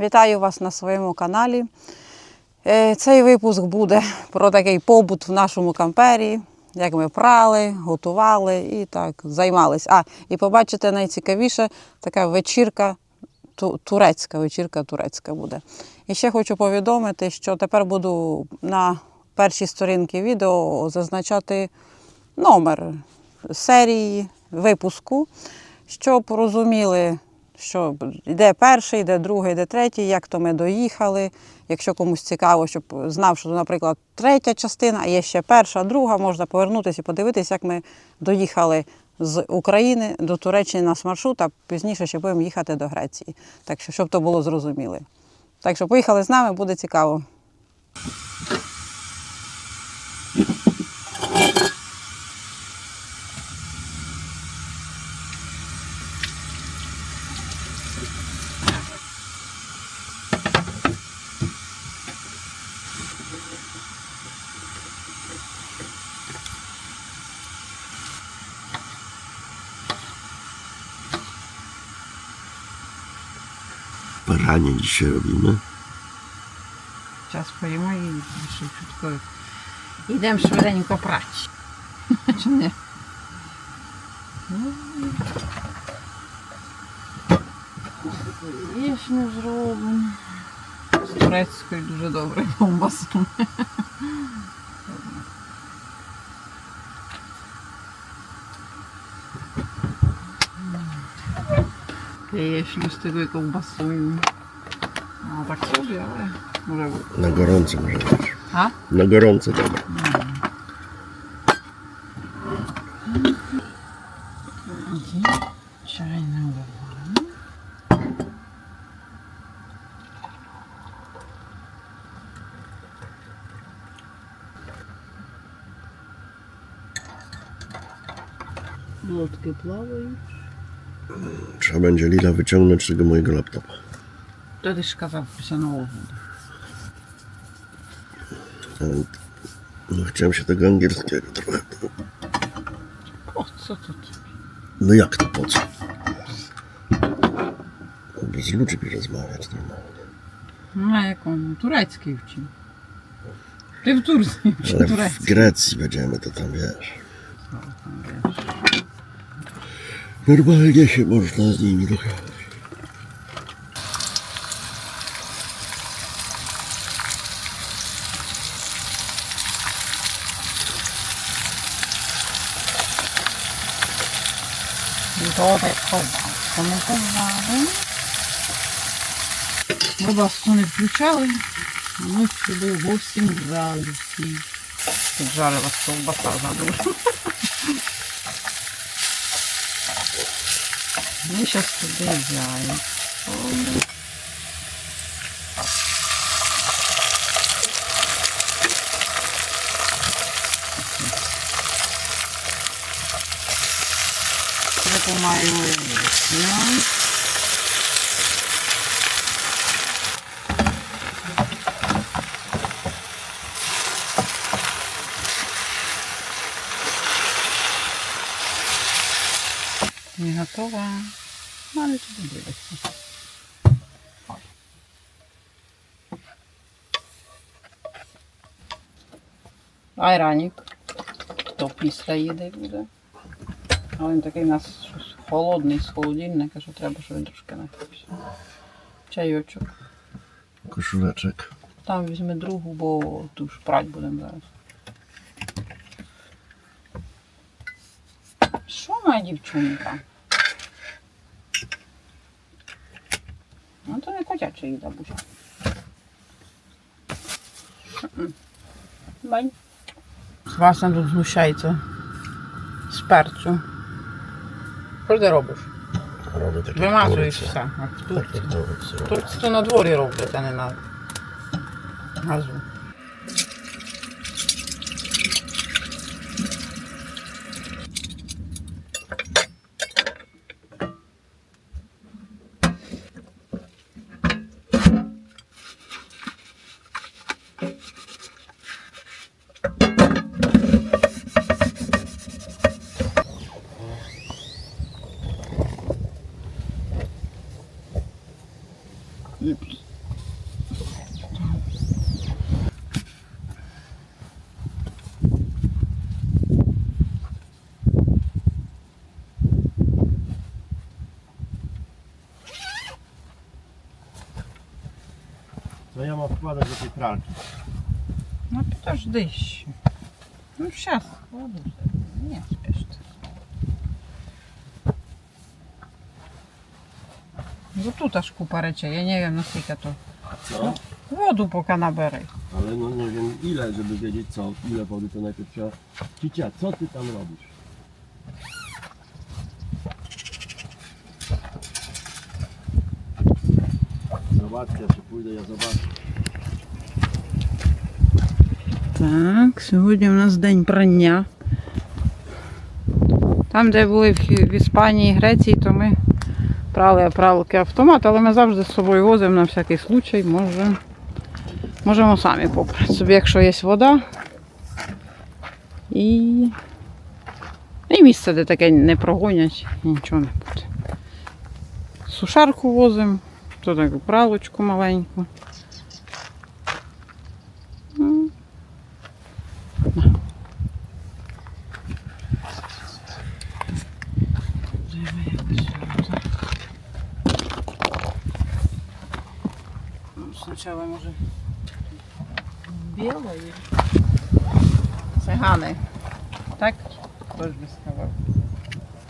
Вітаю вас на своєму каналі. Е, Цей випуск буде про такий побут в нашому кампері, як ми прали, готували і так займались. А, і побачите найцікавіше, така вечірка, турецька вечірка турецька буде. І ще хочу повідомити, що тепер буду на першій сторінці відео зазначати номер серії випуску, щоб розуміли, що йде перший, йде другий, йде третій, як то ми доїхали. Якщо комусь цікаво, щоб знав, що, наприклад, третя частина, а є ще перша, друга, можна повернутися і подивитися, як ми доїхали з України до Туреччини наш маршрут, а пізніше ще будемо їхати до Греції. Так що, щоб то було зрозуміло. Так що поїхали з нами, буде цікаво. Baranie dzisiaj robimy. Час поїмо і швидко. Йдемо швиденько прати. Чи ні? Яєчню зробимо. З турецькою дуже добре ковбасою. яєчню з тою ковбасою. А так собі, але. На горонці може. А? На горонці треба. Чайна увага. Trzeba będzie Lila wyciągnąć z tego mojego laptopa. То ти ж казав після нового. Ale, No chciałem się tego angielskiego trochę. О, це тут. No jak to po co? Bez ludzi rozmawiać normalnie. Ну, а якому? Турецький вчив. Ти в Турції вчив Ale w турецький. Grecji będziemy, to tam wiesz. Dogadać. Добре, коментували. Ми вас не включали, а ми сюди 8 градусів. Піджарила ковбаса задушу. Ми зараз туди яйцо. Допомагаю яйця. Не готова. Ну, Але туди дивиться. Айранік. То після їди буде. А він такий у нас холодний з холодильника, що треба, щоб він трошки нахився. Чайочок. Koszuleczek. Там візьми другу, бо ту ж прать будемо зараз. Що моя дівчинка? Ну то не котяча їда буде. Бань. Вася тут знущається з перцю. Що ти робиш? Robię таке. Вимазуєш все, в Турції. Турці то на дворі роблять, а не на газу. To ja mam wkładać do tej pralki. No to też dyś. No sias, składasz. Ну тут аж купа речей, я не wiem наскільки то. Co? Воду поки набери. Ale no nie wiem ile, żeby wiedzieć co, ile wody to najpierw trzeba. Kicia, co ty tam robisz? Zobaczcie, czy pójdę, ja zobaczę. Так, сьогодні у нас день прання. Там, де були в, в Іспанії, Греції, то ми прали пралки автомат, але ми завжди з собою возимо на всякий случай, може, можемо самі попрати собі, якщо є вода. І, і місце, де таке не прогонять, нічого не буде. Сушарку возимо, то таку пралочку маленьку. rany. Tak? To bez kawał.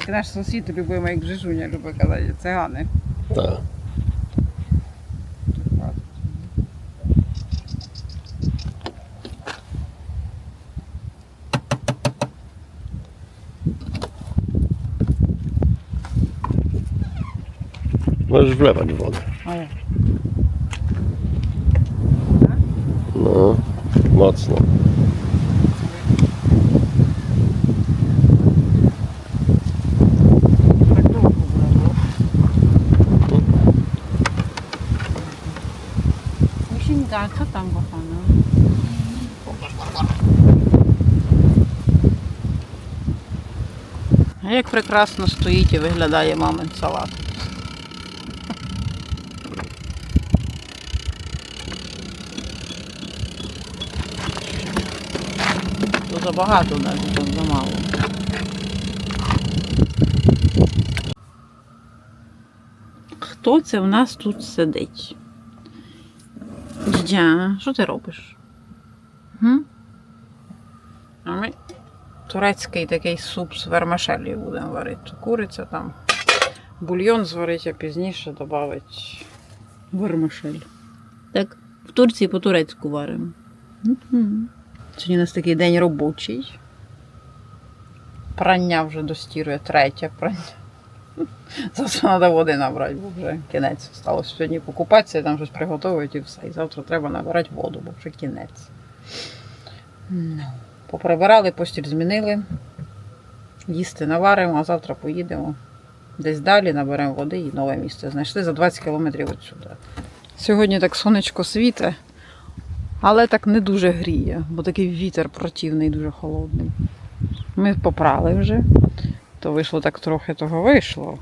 Jak nasz sąsied lubił moje Grzesiu, nie lubię gadać cechany. Tak. Możesz wlewać wodę. No, mocno. Musimy co tam kochana? Як прекрасно стоїть і виглядає мамин салат. То забагато навіть, то замало. Хто це в нас тут сидить? Дідя, що ти робиш? Гм? А ми турецький такий суп з вермишелью будемо варити. Куриця там. Бульйон зварить, а пізніше додавить вермишель. Так, в Турції по-турецьку варимо. Сьогодні у нас такий день робочий. Прання вже достірує третє прання. Завтра треба води набрати, бо вже кінець. Сталося сьогодні покупатися, там щось приготують і все. І завтра треба набирати воду, бо вже кінець. Ну, поприбирали, постіль змінили. Їсти наваримо, а завтра поїдемо. Десь далі наберемо води і нове місце. Знайшли за 20 кілометрів відсюди. Сьогодні так сонечко світе, але так не дуже гріє, бо такий вітер противний, дуже холодний. Ми попрали вже. То вийшло так трохи того вийшло.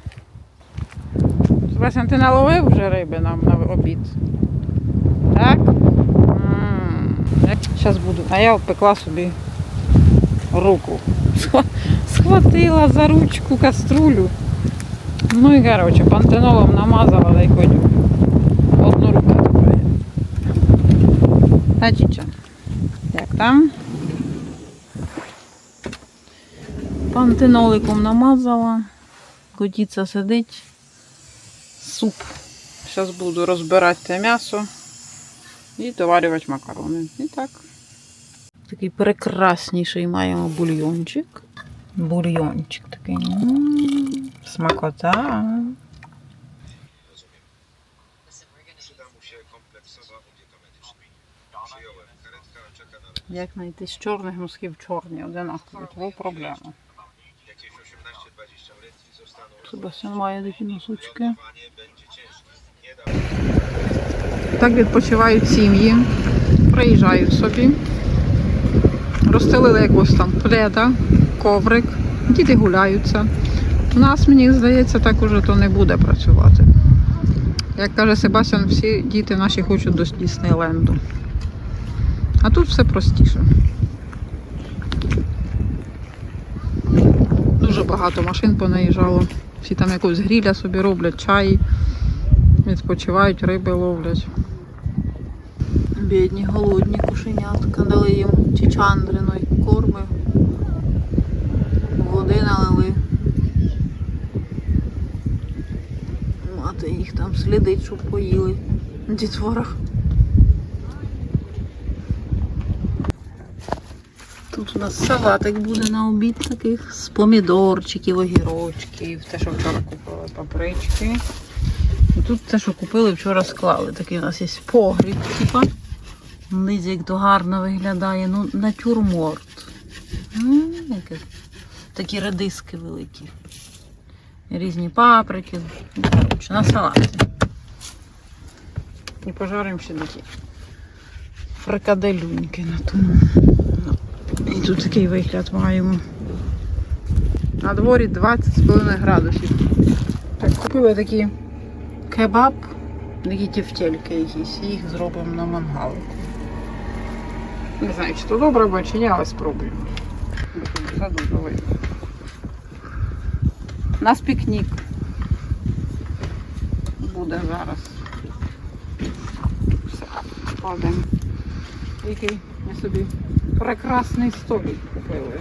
Себастьян, ти наловив вже риби нам на обід? Так? Зараз буду. А я опекла собі руку. Схватила за ручку каструлю. Ну і коротше, пантенолом намазала да й. Одну руку. Та. Як там? Пантеноликом намазала. Котіця сидить. Суп. Зараз буду розбирати те м'ясо і доварювати макарони. І так. Такий прекрасніший маємо бульйончик. Бульйончик такий. М, Смакота. Karetka czeka na Як знайти з чорних носків чорні, одинакові. Того проблема. Себастьян має такі носочки. Так відпочивають сім'ї, приїжджають собі, розстелили якось там пледа, коврик, діти гуляються. У нас, мені здається, так уже то не буде працювати. Як каже Себастьян, всі діти наші хочуть до Діснейленду. А тут все простіше. Дуже багато машин понаїжджало. Всі там якусь гріля собі роблять, чай, відпочивають, риби ловлять. Бідні, голодні кошенятка, дали їм чичандриної корми. Води налили. Мати їх там слідить, щоб поїли. Дітвора. Тут у нас салатик буде на обід таких з помідорчиків, огірочків, те, що вчора купили, папрички. І тут те, що купили, вчора склали. Такий у нас є погріб, типа. Низі, як то гарно виглядає. Ну, натюрморт. Яке. Такі редиски великі. Різні паприки. Ну, Коротше, на салаті. І пожаримо ще такі фрикаделюньки на тому. Тут такий вигляд маємо. На дворі 20,5 градусів. Так, купили такі кебаб, такі тівтельки якісь, і їх зробимо на мангалику. Не знаю, чи то добре, бо чи ні, але спробуємо. У нас пікнік буде зараз. Все, кладемо. Який ми собі прекрасний столик купили.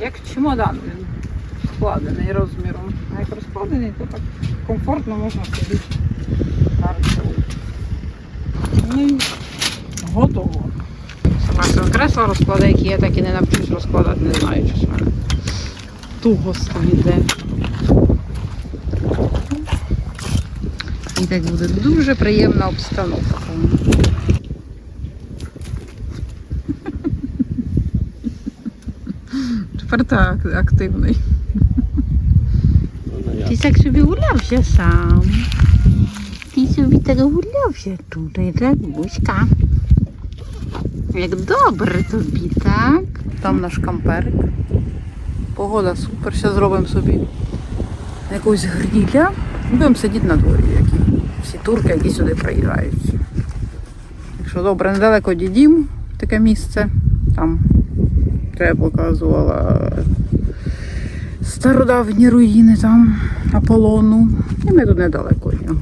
Як чемодан він складений розміром. А як розкладений, то так комфортно можна харчувати. Ну готово. Сама кресла розкладає, які я так і не навчусь розкладати, не знаю, ж в мене туго стоїть. І так буде дуже приємна обстановка. Тепер так активний. Ти так собі гулявся сам. Ти собі так гулявся тут, так бузька. Як добре тобі, так? Там наш камперик. Погода супер. Ще зробимо собі якусь гріля. Будемо сидіти на дворі, як і всі турки, які сюди приїжджають. Якщо добре, недалеко дідім, таке місце. Там я показувала стародавні руїни там Аполлону. І ми тут недалеко від нього.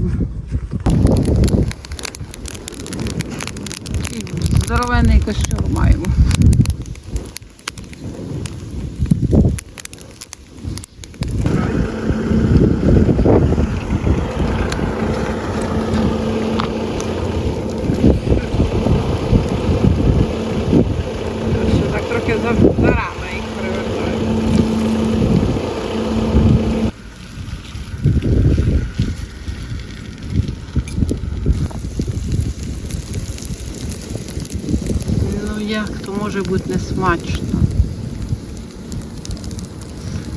Такий Здоровенний костюр маємо. Ще так трохи за, за рано їх привертаю. Ну як то може бути не смачно?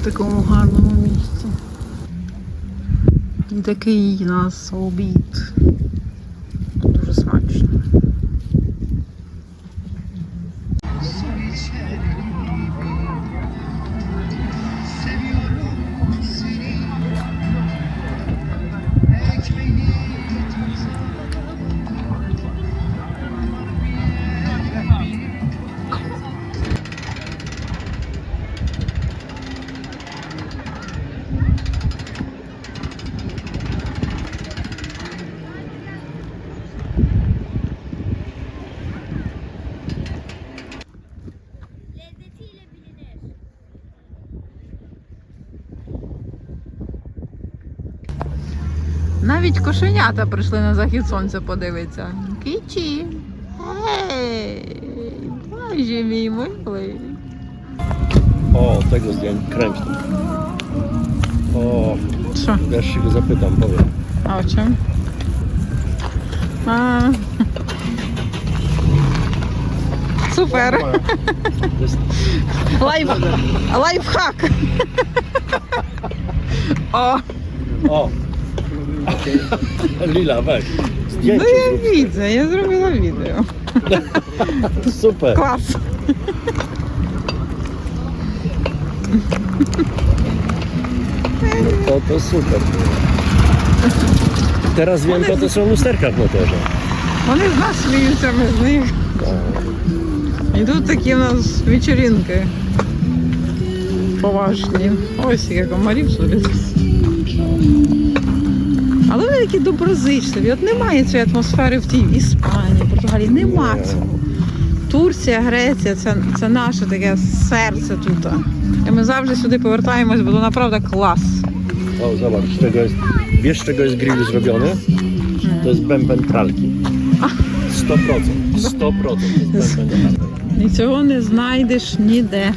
В такому гарному місці. І такий у нас обід. Навіть кошенята прийшли на захід сонця подивитися. Кичі. Ей, мій милий. Tego. O, Що? ja się go zapytam, powiem. А о? А. Супер. To jest Лайф... Лайфхак. О, O! Lila, weź. ну Zdjęcie я zrób. widzę, я зробила відео. Super. Клас. To, to super. Teraz wiem, po to są lusterka w motorze. Вони з нас сміються, ми з них. І тут такі у нас вечеринки. Поважні. Ось яке комарів сюди. Вони такі доброзичливі. От немає цієї атмосфери в тій Іспанії, Португалії. Нема цього. Turcja, Греція це, це наше таке серце тут. І ми завжди сюди повертаємось, бо то naprawdę клас. O, zobacz, z czego jest, wiesz z czego jest grill zrobiony? To jest bęben pralki. 100%. 100% to jest bęben pralki. І цього не знайдеш ніде.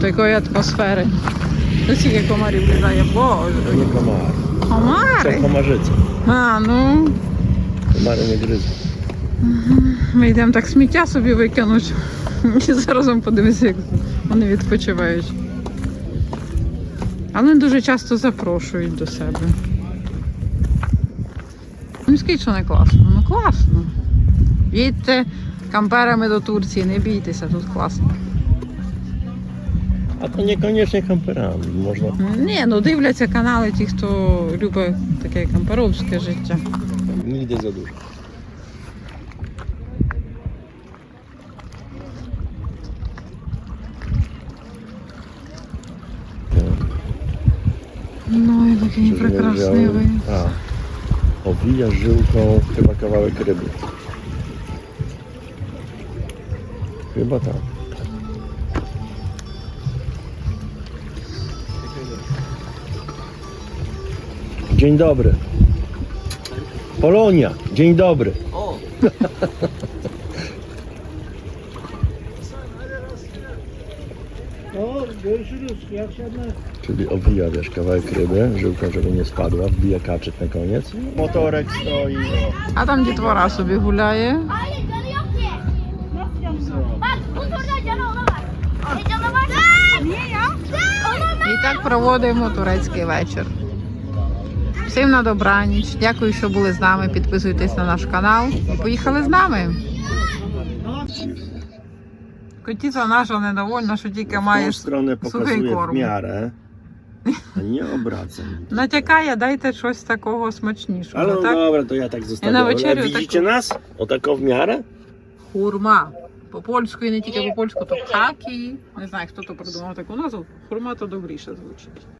Такої атмосфери. Ось скільки комарів літає, боже. Nie komar. Комари! komarzyce. А, ну, Komary nie gryzą. ми йдемо так сміття собі викинуть. І заразом подивися, як вони відпочивають. Але дуже часто запрошують до себе. Ну, скажіть, що не класно. Ну класно. Їдьте камперами до Турції, не бійтеся, тут класно. A to niekoniecznie kamperami. Można Ні, ну дивляться канали ті, хто любить таке камперовське життя. nigdy za dużo. Ну і такий прекрасний вид. A, owija żyłką chyba kawałek ryby. Chyba tak. Dzień dobry. Polonia, dzień dobry. O. Czyli obija wiesz kawałek ryby, żyłka, żeby nie spadła, wbija kaczyk na koniec. Motorek stoi. A tam gdzie twora sobie hulaje? I tak prowodzę motorecki wieczór. Всім на добраніч. Дякую, що були з нами. Підписуйтесь на наш канал і поїхали з нами. Котіця наша недовольна, що тільки W tą має stronę suchej pokazuje w kormy. miarę, a nie obracam. Натякає, дайте щось такого смачнішого. Ale no так? to ja tak zostawiam. na Ale wieczerę widzicie taką- nas? O tako w miarę? Хурма. По польську і не тільки по польську, то хакі. Не знаю, хто то придумав таку назву. Хурма то добріше звучить.